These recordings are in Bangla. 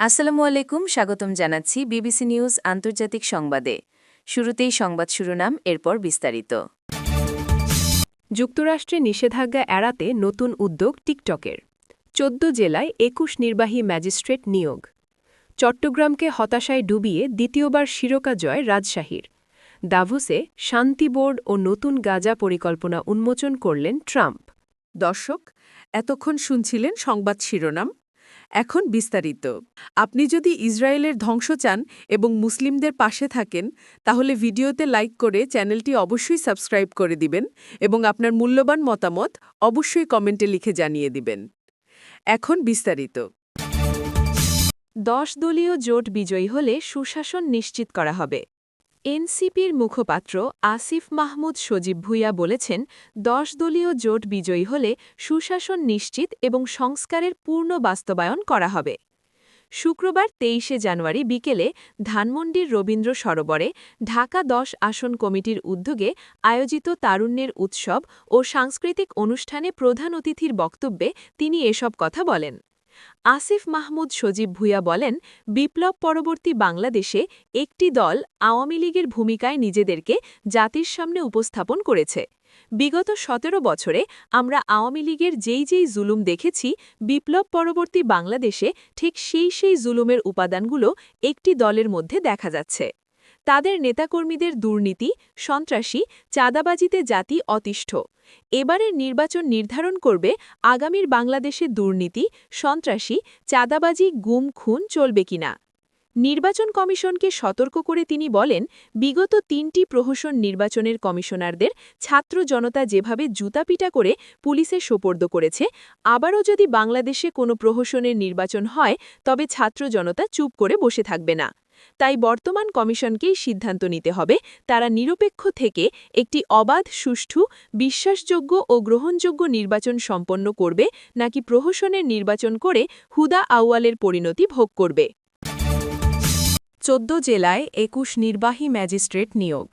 আসসালামু আলাইকুম, স্বাগতম জানাচ্ছি বিবিসি নিউজ আন্তর্জাতিক সংবাদে। শুরুতেই সংবাদ শিরোনাম, এরপর বিস্তারিত। যুক্তরাষ্ট্রে নিষেধাজ্ঞা এড়াতে নতুন উদ্যোগ টিকটকের। চোদ্দ জেলায় একুশ নির্বাহী ম্যাজিস্ট্রেট নিয়োগ। চট্টগ্রামকে হতাশায় ডুবিয়ে দ্বিতীয়বার শিরোকা জয় রাজশাহীর। দাভোসে শান্তি বোর্ড ও নতুন গাজা পরিকল্পনা উন্মোচন করলেন ট্রাম্প। দর্শক, এতক্ষণ শুনছিলেন সংবাদ শিরোনাম। এখন বিস্তারিত। আপনি যদি ইসরায়েলের ধ্বংস চান এবং মুসলিমদের পাশে থাকেন, তাহলে ভিডিওতে লাইক করে চ্যানেলটি অবশ্যই সাবস্ক্রাইব করে দিবেন এবং আপনার মূল্যবান মতামত অবশ্যই কমেন্টে লিখে জানিয়ে দিবেন। এখন বিস্তারিত। দশ দলীয় জোট বিজয়ী হলে সুশাসন নিশ্চিত করা হবে। এনসিপির মুখপাত্র আসিফ মাহমুদ সজীব ভুইয়া বলেছেন, দশ দলীয় জোট বিজয়ী হলে সুশাসন নিশ্চিত এবং সংস্কারের পূর্ণ বাস্তবায়ন করা হবে। শুক্রবার তেইশে জানুয়ারি বিকেলে ধানমন্ডির রবীন্দ্র সরোবরে ঢাকা দশ আসন কমিটির উদ্যোগে আয়োজিত তারুণ্যের উৎসব ও সাংস্কৃতিক অনুষ্ঠানে প্রধান অতিথির বক্তব্যে তিনি এসব কথা বলেন। আসিফ মাহমুদ সজীব ভুইয়া বলেন, বিপ্লব পরবর্তী বাংলাদেশে একটি দল আওয়ামী লীগের ভূমিকায় নিজেদেরকে জাতির সামনে উপস্থাপন করেছে। বিগত সতেরো বছরে আমরা আওয়ামী লীগের যেই যেই জুলুম দেখেছি, বিপ্লব পরবর্তী বাংলাদেশে ঠিক সেই সেই জুলুমের উপাদানগুলো একটি দলের মধ্যে দেখা যাচ্ছে। তাদের নেতাকর্মীদের দুর্নীতি, সন্ত্রাসী, চাঁদাবাজিতে জাতি অতিষ্ঠ। এবারের নির্বাচন নির্ধারণ করবে আগামীর বাংলাদেশে দুর্নীতি, সন্ত্রাসী, চাঁদাবাজি, গুম, খুন চলবে কিনা। নির্বাচন কমিশনকে সতর্ক করে তিনি বলেন, বিগত তিনটি প্রহসন নির্বাচনের কমিশনারদের ছাত্র জনতা যেভাবে জুতাপিটা করে পুলিশে সোপর্দ করেছে, আবারও যদি বাংলাদেশে কোনো প্রহসনের নির্বাচন হয়, তবে ছাত্র জনতা চুপ করে বসে থাকবে না। তাই বর্তমান কমিশনকেই সিদ্ধান্ত নিতে হবে তারা নিরপেক্ষ থেকে একটি অবাধ, সুষ্ঠু, বিশ্বাসযোগ্য ও গ্রহণযোগ্য নির্বাচন সম্পন্ন করবে নাকি প্রহসনের নির্বাচন করে হুদা আউয়ালের পরিণতি ভোগ করবে। চোদ্দ জেলায় একুশ নির্বাহী ম্যাজিস্ট্রেট নিয়োগ।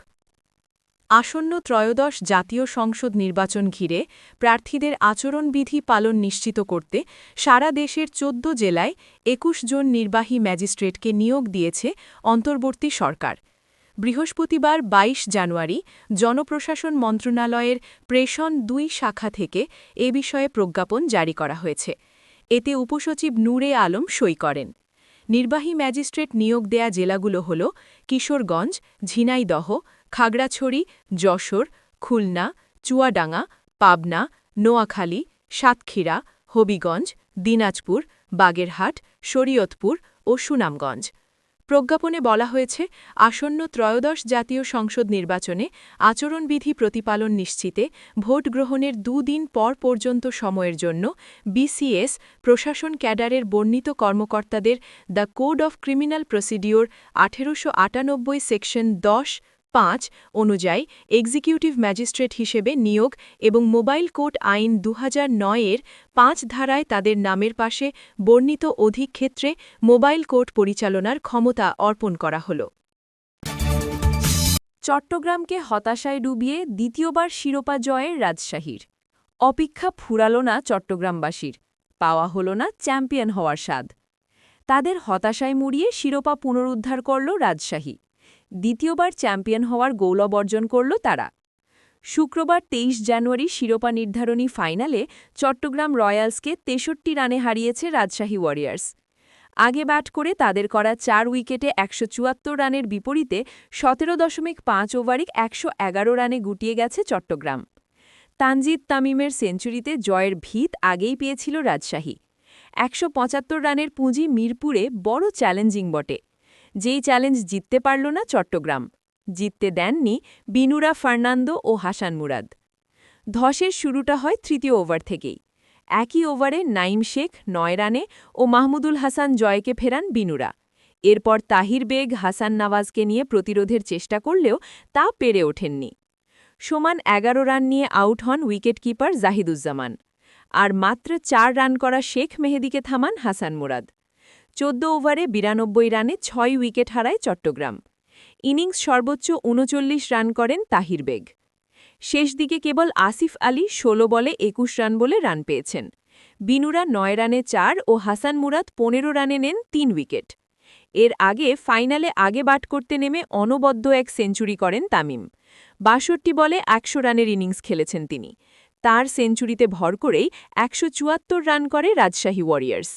আসন্ন ত্রয়োদশ জাতীয় সংসদ নির্বাচন ঘিরে প্রার্থীদের আচরণবিধি পালন নিশ্চিত করতে সারা দেশের চোদ্দ জেলায় একুশ জন নির্বাহী ম্যাজিস্ট্রেটকে নিয়োগ দিয়েছে অন্তর্বর্তী সরকার। বৃহস্পতিবার ২২ জানুয়ারি জনপ্রশাসন মন্ত্রণালয়ের প্রেষণ দুই শাখা থেকে এ বিষয়ে প্রজ্ঞাপন জারি করা হয়েছে। এতে উপসচিব নূরে আলম সই করেন। নির্বাহী ম্যাজিস্ট্রেট নিয়োগ দেয়া জেলাগুলো হল কিশোরগঞ্জ, ঝিনাইদহ খাগড়াছড়ি, যশোর, খুলনা, চুয়াডাঙ্গা, পাবনা, নোয়াখালী, সাতক্ষীরা, হবিগঞ্জ, দিনাজপুর, বাগেরহাট, শরীয়তপুর ও সুনামগঞ্জ। প্রজ্ঞাপনে বলা হয়েছে, আসন্ন ত্রয়োদশ জাতীয় সংসদ নির্বাচনে আচরণবিধি প্রতিপালন নিশ্চিতে ভোট গ্রহণের দুদিন পর পর্যন্ত সময়ের জন্য বিসিএস প্রশাসন ক্যাডারের বর্ণিত কর্মকর্তাদের the code of criminal procedure আঠেরোশো আটানব্বই সেকশন দশ পাঁচ অনুযায়ী এক্সিকিউটিভ ম্যাজিস্ট্রেট হিসেবে নিয়োগ এবং মোবাইল কোর্ট আইন দু এর পাঁচ ধারায় তাদের নামের পাশে বর্ণিত অধিক ক্ষেত্রে মোবাইল কোর্ট পরিচালনার ক্ষমতা অর্পণ করা হল। চট্টগ্রামকে হতাশায় ডুবিয়ে দ্বিতীয়বার শিরোপা জয়ের রাজশাহীর। অপেক্ষা ফুরাল না চট্টগ্রামবাসীর, পাওয়া হল না চ্যাম্পিয়ন হওয়ার স্বাদ। তাদের হতাশায় মুড়িয়ে শিরোপা পুনরুদ্ধার করল রাজশাহী। দ্বিতীয়বার চ্যাম্পিয়ন হওয়ার গৌরব অর্জন করল তারা। শুক্রবার তেইশ জানুয়ারি শিরোপা নির্ধারণী ফাইনালে চট্টগ্রাম রয়্যালসকে তেষট্টি রানে হারিয়েছে রাজশাহী ওয়ারিয়ার্স। আগে ব্যাট করে তাদের করা চার উইকেটে একশো চুয়াত্তর রানের বিপরীতে সতেরো দশমিক পাঁচ ওভারিক একশো রানে গুটিয়ে গেছে চট্টগ্রাম। তানজিদ তামিমের সেঞ্চুরিতে জয়ের ভিত আগেই পেয়েছিল রাজশাহী। একশো পঁচাত্তর রানের পুঁজি মিরপুরে বড় চ্যালেঞ্জিং বটে। যেই চ্যালেঞ্জ জিততে পারল না চট্টগ্রাম। জিততে দেননি বিনুরা ফার্নান্দো ও হাসান মুরাদ। ধসের শুরুটা হয় তৃতীয় ওভার থেকেই। একই ওভারে নাইম শেখ, নয় রানে ও মাহমুদুল হাসান জয়কে ফেরান বিনুরা। এরপর তাহির বেগ, হাসান নওয়াজকে নিয়ে প্রতিরোধের চেষ্টা করলেও তা পেরে ওঠেননি। সমান এগারো রান নিয়ে আউট হন উইকেটকিপার জাহিদুজ্জামান। আর মাত্র চার রান করা শেখ মেহেদিকে থামান হাসান মুরাদ। চোদ্দ ওভারে বিরানব্বই রানে ছয় উইকেট হারায় চট্টগ্রাম। ইনিংস সর্বোচ্চ উনচল্লিশ রান করেন তাহির বেগ। শেষ দিকে কেবল আসিফ আলী ১৬ বলে একুশ রান বলে রান পেয়েছেন। বিনুরা নয় রানে চার ও হাসান মুরাদ পনেরো রানে নেন তিন উইকেট। এর আগে ফাইনালে আগে বাট করতে নেমে অনবদ্য এক সেঞ্চুরি করেন তামিম। বাষট্টি বলে একশো রানের ইনিংস খেলেছেন তিনি। তার সেঞ্চুরিতে ভর করেই একশো চুয়াত্তর রান করে রাজশাহী ওয়ারিয়ার্স।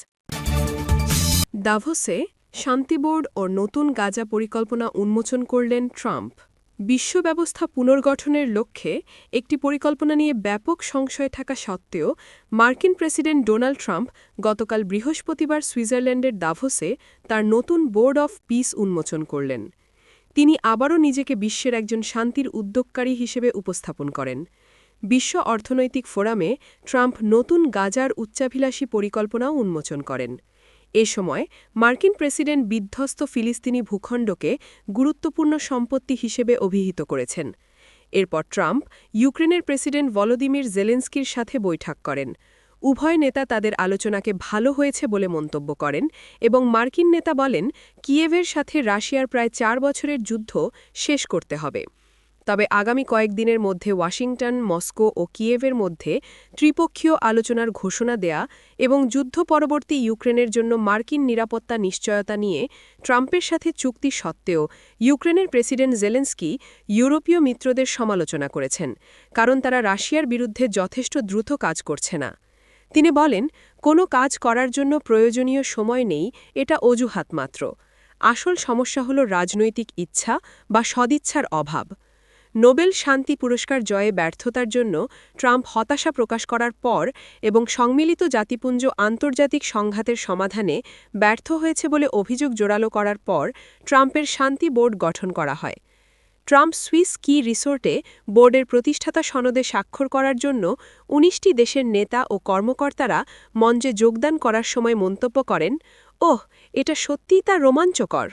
দাভোসে শান্তি বোর্ড ও নতুন গাজা পরিকল্পনা উন্মোচন করলেন ট্রাম্প। বিশ্ব ব্যবস্থা পুনর্গঠনের লক্ষ্যে একটি পরিকল্পনা নিয়ে ব্যাপক সংশয় থাকা সত্ত্বেও মার্কিন প্রেসিডেন্ট ডোনাল্ড ট্রাম্প গতকাল বৃহস্পতিবার সুইজারল্যান্ডের দাভোসে তার নতুন বোর্ড অফ পিস উন্মোচন করলেন। তিনি আবারও নিজেকে বিশ্বের একজন শান্তির উদ্যোগকারী হিসেবে উপস্থাপন করেন। বিশ্ব অর্থনৈতিক ফোরামে ট্রাম্প নতুন গাজার উচ্চাভিলাষী পরিকল্পনাও উন্মোচন করেন। এ সময় মার্কিন প্রেসিডেন্ট বিধ্বস্ত ফিলিস্তিনি ভূখণ্ডকে গুরুত্বপূর্ণ সম্পত্তি হিসেবে অভিহিত করেছেন। এরপর ট্রাম্প ইউক্রেনের প্রেসিডেন্ট ভলোদিমির জেলেন্সকির সাথে বৈঠক করেন। উভয় নেতা তাদের আলোচনাকে ভালো হয়েছে বলে মন্তব্য করেন এবং মার্কিন নেতা বলেন, কিয়েভের সাথে রাশিয়ার প্রায় চার বছরের যুদ্ধ শেষ করতে হবে। তবে আগামী কয়েকদিনের মধ্যে ওয়াশিংটন, মস্কো ও কিয়েভের মধ্যে ত্রিপক্ষীয় আলোচনার ঘোষণা দেয়া এবং যুদ্ধ পরবর্তী ইউক্রেনের জন্য মার্কিন নিরাপত্তা নিশ্চয়তা নিয়ে ট্রাম্পের সাথে চুক্তি সত্ত্বেও ইউক্রেনের প্রেসিডেন্ট জেলেন্সকি ইউরোপীয় মিত্রদের সমালোচনা করেছেন, কারণ তারা রাশিয়ার বিরুদ্ধে যথেষ্ট দ্রুত কাজ করছে না। তিনি বলেন, কোনো কাজ করার জন্য প্রয়োজনীয় সময় নেই, এটা অজুহাত মাত্র। আসল সমস্যা হল রাজনৈতিক ইচ্ছা বা সদিচ্ছার অভাব। নোবেল শান্তি পুরস্কার জয়ে ব্যর্থতার জন্য ট্রাম্প হতাশা প্রকাশ করার পর এবং সম্মিলিত জাতিপুঞ্জ আন্তর্জাতিক সংঘাতের সমাধানে ব্যর্থ হয়েছে বলে অভিযোগ জোরালো করার পর ট্রাম্পের শান্তি বোর্ড গঠন করা হয়। ট্রাম্প সুইস কি রিসোর্টে বোর্ডের প্রতিষ্ঠাতা সনদে স্বাক্ষর করার জন্য ১৯টি দেশের নেতা ও কর্মকর্তারা মঞ্চে যোগদান করার সময় মন্তব্য করেন, ওহ, এটা সত্যিই তা রোমাঞ্চকর।